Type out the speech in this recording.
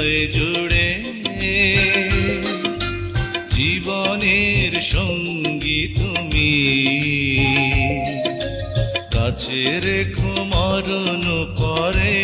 হৃদয় জুড়ে। জীবনের সঙ্গী তুমি। কাছে রেখো মরণ পরে।